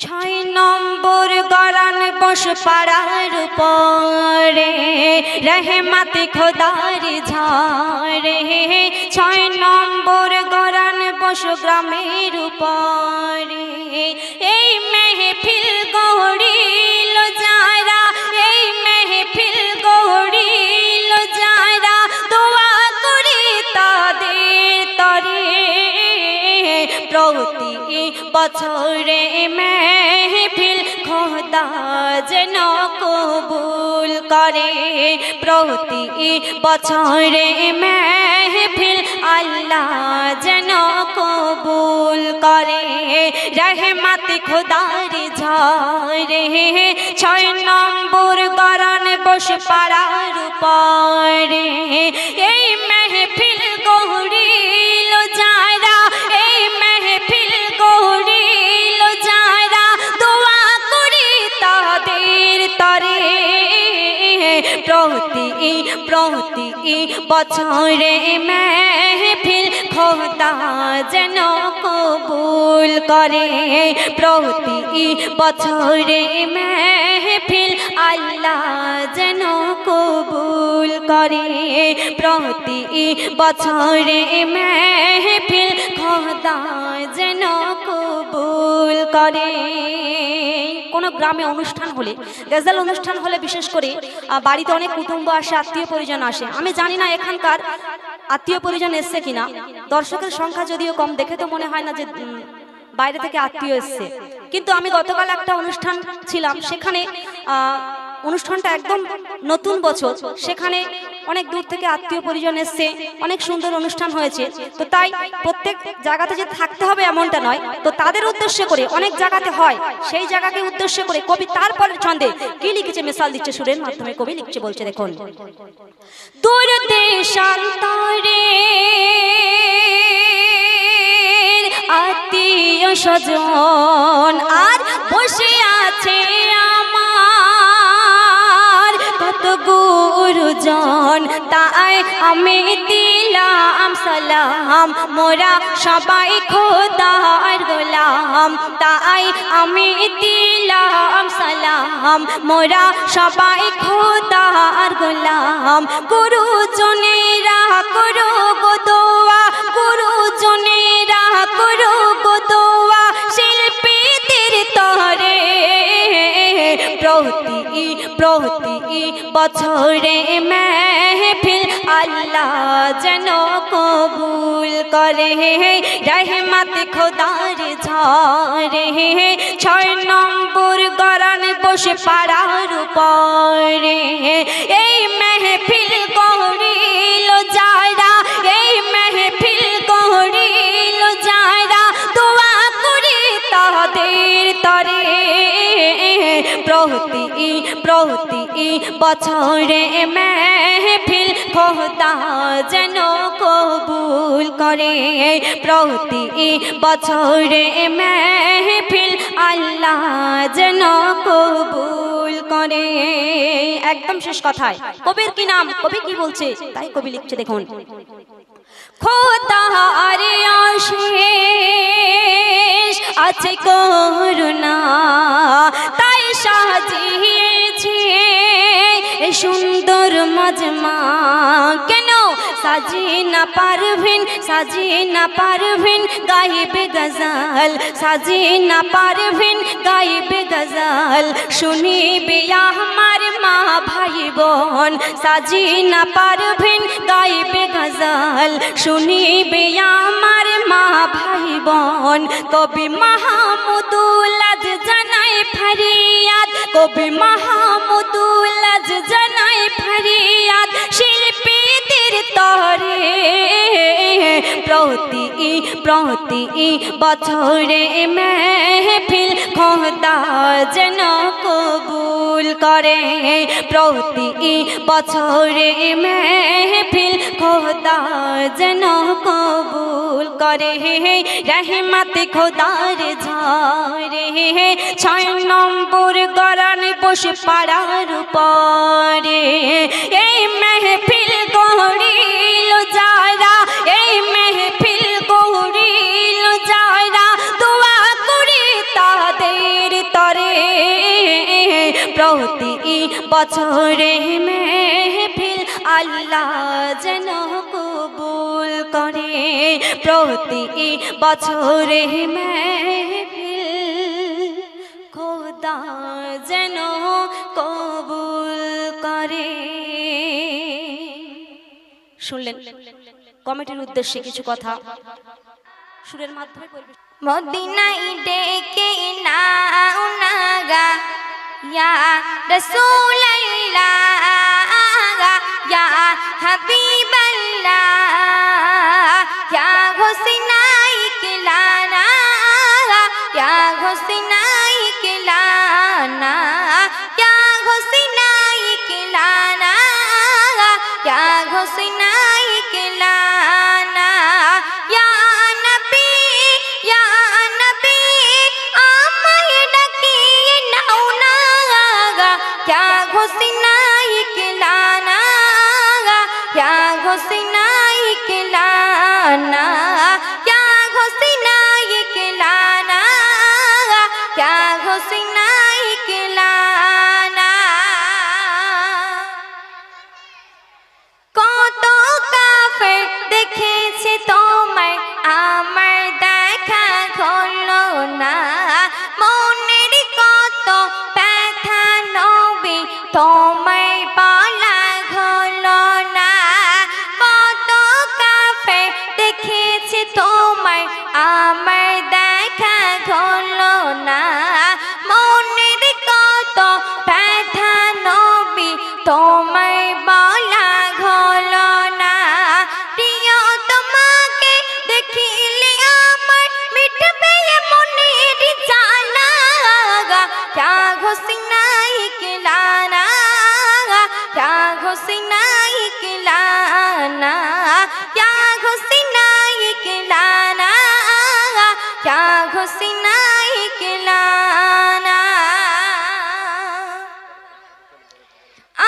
ছয় নম্বর গরান বস পাড়ার পরে, রহমত খোদার ঝরে ছয় নম্বর গরান বস গ্রামের উপরে এই মেহফিল গড়িল প্রতি বছরে মেহফিল খোদা যেন কবুল করে। প্রতি বছরে মেহফিল আল্লাহ যেন কবুল করে। রহমত খোদার ঝরে ছয় নম্বর গরান বস পাড়ার পরে এই প্রতি প্রতি বছরে মেহফিল, খোদা যেন কবুল করে। প্রতি বছরে মেহফিল, আল্লাহ যেন কবুল করে। প্রতি বছরে মেহফিল, খোদা যেন কবুল করে। কোনো গ্রামে অনুষ্ঠান হলে গেজাল অনুষ্ঠান হলে বিশেষ করে বাড়িতে অনেক কুটুম্ব আসে, আত্মীয় পরিজন আসে। আমি জানি না এখানকার আত্মীয় পরিজন এসছে কিনা। দর্শকের সংখ্যা যদিও কম, দেখে তো মনে হয় না যে বাইরে থেকে আত্মীয় এসছে। কিন্তু আমি গতকাল একটা অনুষ্ঠান ছিলাম, সেখানে অনুষ্ঠানটা একদম নতুন বছর। সেখানে অনেক দূর থেকে আত্মীয় পরিজন এসছে, অনেক সুন্দর অনুষ্ঠান হয়েছে। তো তাই প্রত্যেক জায়গাতে যে থাকতে হবে এমনটা নয়, তো তাদের উদ্দেশ্য করে অনেক জায়গাতে হয়। সেই জায়গাকে উদ্দেশ্য করে কবি তারপরের ছন্দে কি লিখেছে মিসাল দিচ্ছে সুরের মাধ্যমে কবি লিখছে বলছে, দেখুন। আত্মীয় স্বজন আর বসে আছে গুরুজন তাই আমি দিলাম সালাম। মোরা সবাই খোদার গোলাম, তাই আমি দিলাম সালাম। মোরা সবাই খোদার গোলাম। গুরুজনেরা করো গো দোয়া, গুরুজনেরা করো গো প্রতি প্রতি বছরে মেহফিল, আল্লাহ যেন কবুল করে। রহমত খোদার ঝরে, ছয় নম্বর গরান বসে পাড়ার পরে এই মেহফিল গৌরিল যারা প্রতি প্রতি বছরে মেহফিল যেন কবুল করে। প্রতি বছরে মেহফিল আল্লাহ যেন কবুল করে। একদম শেষ কথায়। কবির কি নাম? কবি কি বলছে? তাই কবি লিখছে, দেখুন। খোদা আরে আছে করুণা সাজিয়েছে। সুন্দর মজমা কেন সাজি না পারভিন সাজি না পারভিন গাইবে গজাল। সাজি না পারভিন গাইবে গজাল। শুনিবে আমার মা ভাই বোন সাজি না পারভিন গাইবে গজাল। শুনিবে আমার মা ভাই বোন কবি জানাই ফরিয়াদ, কবি মহামুদুল জনাই ফরিয়াদ, শিল্পীদের তরে। প্রতি প্রতি বছরে মেহফিল খোদা যেন কবুল করে। প্রতি বছরে মেহফিল খোদা যেন কবুল করে। হে রহমত খোদার ঝরে হে ছয় নম্বর গরান বসে পাড়ার পরে এই মেহফিল গড়িল যারা প্রতি বছরে মেহফিল, আল্লাহ যেন কবুল করে। প্রতি বছরে মেহফিল, খোদা যেন কবুল করে। শুনলেন? কমিটির উদ্দেশ্যে কিছু কথা। সুরের মাধ্যমে মদিনাই ডেকে না নাও নাগা ইয়া রাসূলুল্লাহ ইয়া হাবিবাল্লাহ ইয়া হোসিনাই কিলানা ইয়া হোসিনাই কিলানা ইয়া হোসিনাই কিলানা ইয়া হোসিনাই কিলানা হোসিনাই क्या ঘোষণাই কিলানা।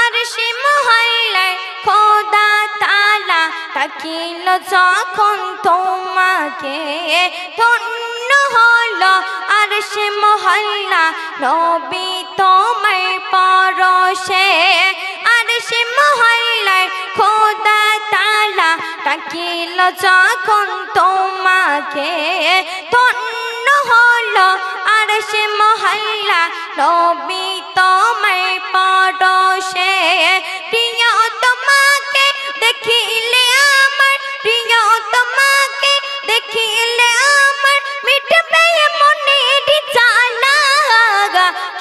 আর সে মহল্লায় খোদা তালা তাকিল যখন তোমাকে। ধন্য হলো আর সে মহল্লা নবী তোমার পরশে। আর সে মহল্লায় খোদা তালা তাকিল যখন তোমাকে। ধন্য হলো আর সে মহল্লা নবী তোমার পরশে প্রিয় তোমাকে দেখিলে আমার প্রিয় তোমাকে দেখিলে আমার মিটবে মনের জানা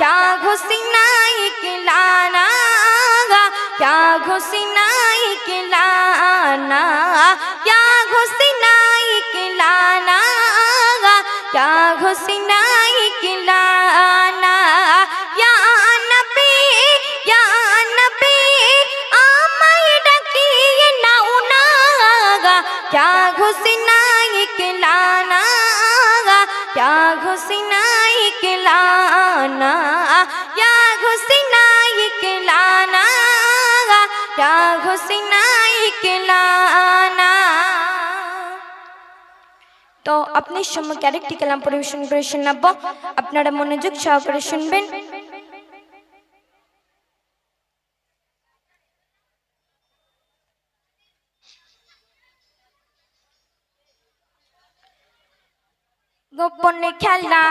क्या ঘোষণাই কিলানা क्या ঘোষণাই কিলানা क्या হুসনাই কিলানা ইয়া নবী ইয়া নবী আমায় ডাকিয়ে নাও না ইয়া হুসনাই কিলানা ইয়া হুসনাই কিলানা ইয়া তো আপনি সম্মুখে আরেকটি কালাম পরিবেশন করে শোনাবো। আপনারা মনোযোগ সহকারে শুনবেন। গোপনে খেলা।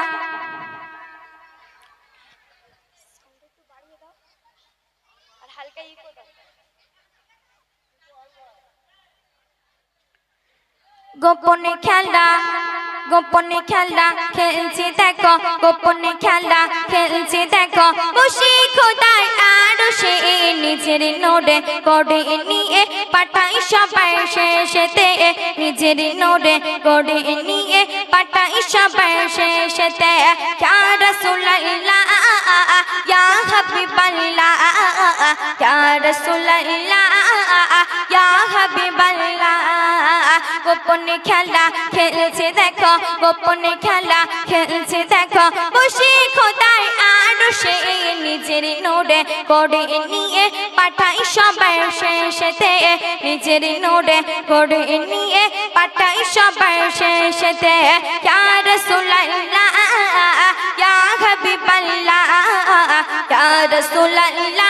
গোপনে খেলা গোপনে খেলা খেলছে দেখো, গোপনে খেলা খেলছে দেখো। বসে খোদার আরও সে নিজের নোডে করে নিয়ে পাঠাই সবাই শেষেতে। নিজের নোডে করে নিয়ে পাঠাই সবাই শেষেতে। রাসূলুল্লাহ, ইয়া হাবিবাল্লাহ, ইয়া রাসূলুল্লাহ, ইয়া হাবিবাল্লাহ। গোপনে খেলা খেলছে দেখো, গোপনে খেলা খেলছে দেখো। বসে খোদার আরও সে নিজের নোডে করে নিয়ে পাঠাই সবাই শেষেতে। নিজের নোডে করে নিয়ে পাঠাই সবাই শেষেতে। ইয়া রাসূলুল্লাহ, ইয়া হাবিবাল্লাহ, ইয়া রাসূলুল্লাহ।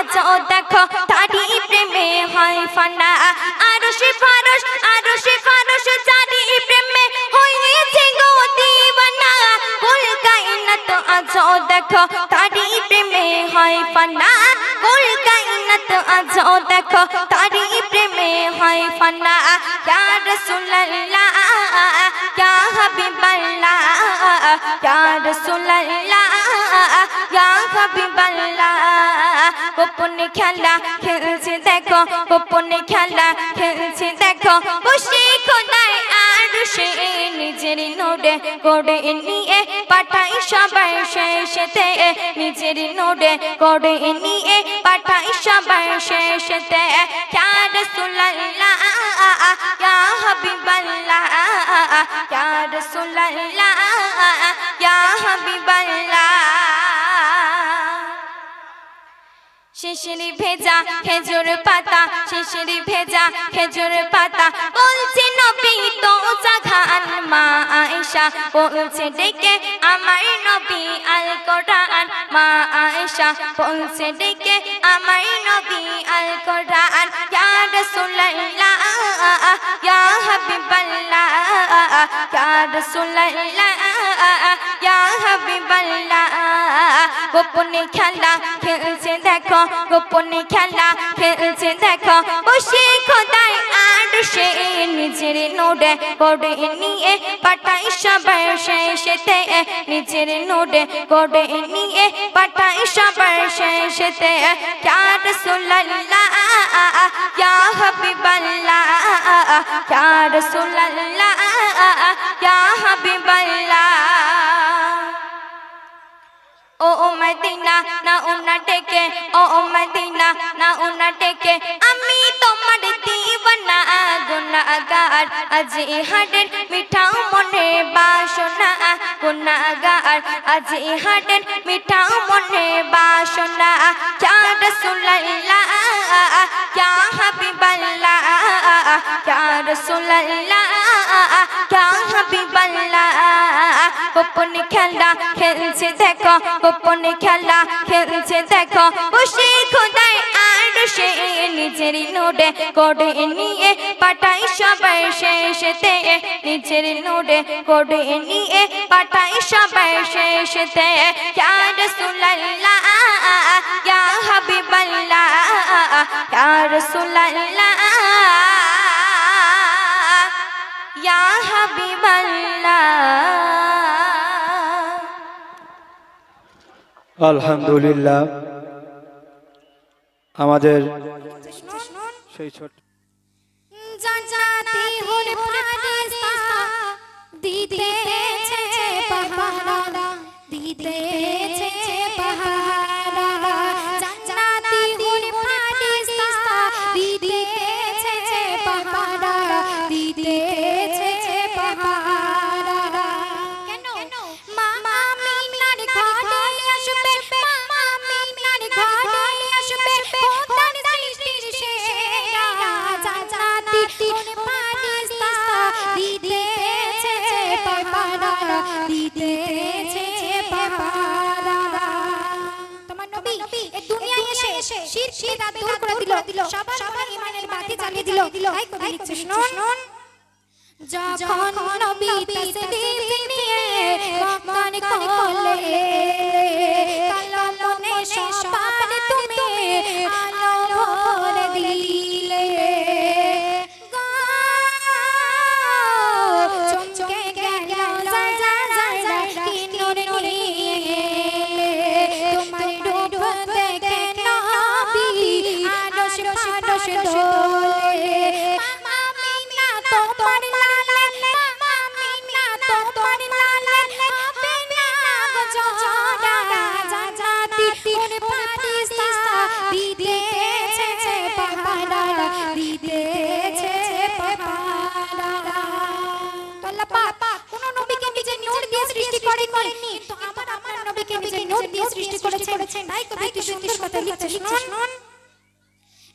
আজ দেখো তারি প্রেমে হয় ফানা আরও সে ফারস আর সে ফারস জারি প্রেমে হয়েছে গো দিওয়ানা কুল কায়নাত আজ দেখো তারি প্রেমে হয় ফানা কুল কায়নাত আজ দেখো তারি প্রেমে হয় ফানা ইয়া রাসূলুল্লাহ ইয়া হাবিবাল্লাহ ইয়া রাসূলুল্লাহ ইয়া হাবিবাল্লাহ গোপন খেলা খেলছে দেখো গোপন খেলা খেলছে দেখো খুশি নিজের নোডে করে নিয়ে পাঠাই সবার শেষেতে। নিজের নোডে করে নিয়ে পাঠাই সবার শেষেতে। ইয়া রাসূলুল্লাহ ইয়া হাবিবাল্লাহ ইয়া রাসূলুল্লাহ ইয়া হাবিবাল্লাহ। শিশির ভেজা খেজুর পাতা, শিশির ভেজা খেজুর পাতা তো জাগান মা আয়েশা বলছে ডেকে আমার নবী আল কোরআন মা আয়েশা বলছে ডেকে আমার নবী আল কোরআন ইয়া রাসূলুল্লাহ, ইয়া হাবিবাল্লাহ, ইয়া রাসূলুল্লাহ, ইয়া হাবিবাল্লাহ। গোপনে খেলা খেলছে দেখো, গোপনে খেলা খেলছে দেখো। বসে সে নিজের নোডে করে নিয়ে পাঠাই সবার শেষেতে। নিজের নোডে করে নিয়ে পাঠাই সবার শেষেতে। ইয়া রাসূলুল্লাহ ইয়া হাবিবাল্লাহ ইয়া রাসূলুল্লাহ ইয়া হাবিবাল্লাহ। ও মদিনা, না উনা ডেকে, ও মদিনা, না উনা ডেকে। আমি গুনাহগার আজ হাটের মিঠাও মনে বাসনা। গুনাহগার আজ হাটের মিঠাও মনে বাসনা। ইয়া রাসূলুল্লাহ ইয়া হাবিবাল্লাহ ইয়া রাসূলুল্লাহ ইয়া হাবিবাল্লাহ। গোপনে খেলা খেলছে দেখো গোপনে খেলা খেলছে দেখো। বসে খোদাই আর সে নিজের নোডে কোডে নিয়ে পাঠাই সবাই শেষেতে। নিজের নোডে কোডে নিয়ে পাঠাই সবাই শেষেতে। ইয়া রাসূলুল্লাহ ইয়া হাবিবাল্লাহ ইয়া রাসূলুল্লাহ ইয়া হাবিবাল্লাহ। আলহামদুলিল্লাহ। আমাদের সেই ছোট জান্নাতি হুর ফারিস্তা দিতেছে পাহারা দিতেছে দিতেছে তোমার নবী এই দুনিয়ায় এসে শিরক বিদআত দূর করে দিল সবার সবার ঈমানের বাতি জ্বালিয়ে দিল তাই কবি লিখছে শুনুন যখন নবী তসদিক নিয়ে মক্কার কোলে করেছেন তাই কবি কি সুন্দর কথা লিখছে শুনুন।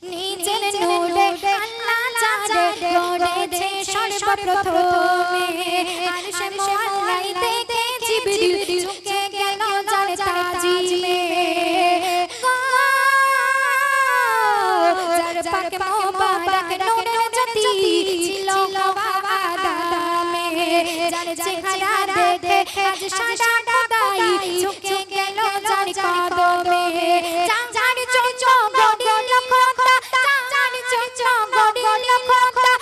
নিজের নূরে আল্লাহ যারে গড়েছে সর্বপ্রথমে। আরশে মোয়াল্লাই থেকে জিবরিল ঝুঁকে গেল যার তাজিমে। যার পাক মোবারক নূরের জ্যোতি ছিল বাবা যার চেহারা দেখে আজ সারা খোদাই ঝুঁকে যার কদমে যার চোখ গড়িল খোদা যার চোখ গড়িল খোদা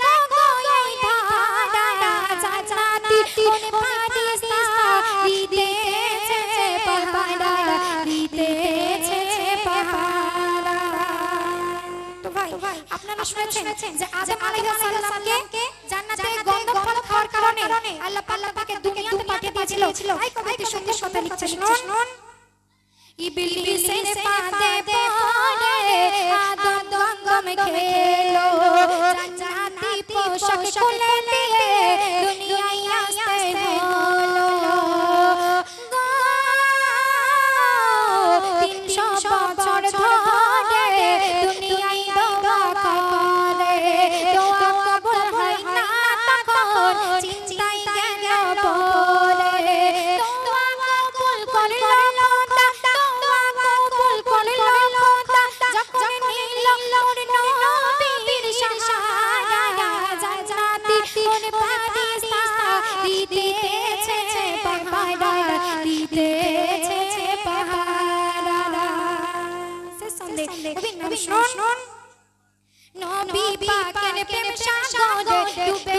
দেখো গো এই ধারা জান্নাতি কোন ফারিস্তা দিতেছে পাহারা দিতেছে পাহারা তো ভাই আপনারা শুনেছেন যে আদম আলাইহিস সালামকে জান্নাতে গন্ধ ফল খাওয়ার কারণে আল্লাহ পাক তাকে দুনিয়াতে পাঠিয়ে দিয়েছিল তাই কবিতে সুন্দর কথা লিখছে শুনুন ইবলিসের পাদে পড়ে। আদম গঙ্গমে খেলো। জান্নাতি পোশাক খুলে পাহারা দিতেছে পাহারা সে সন্দেহ কবি নবী শুনুন নবী পাকের প্রেম সাগরে ডুবে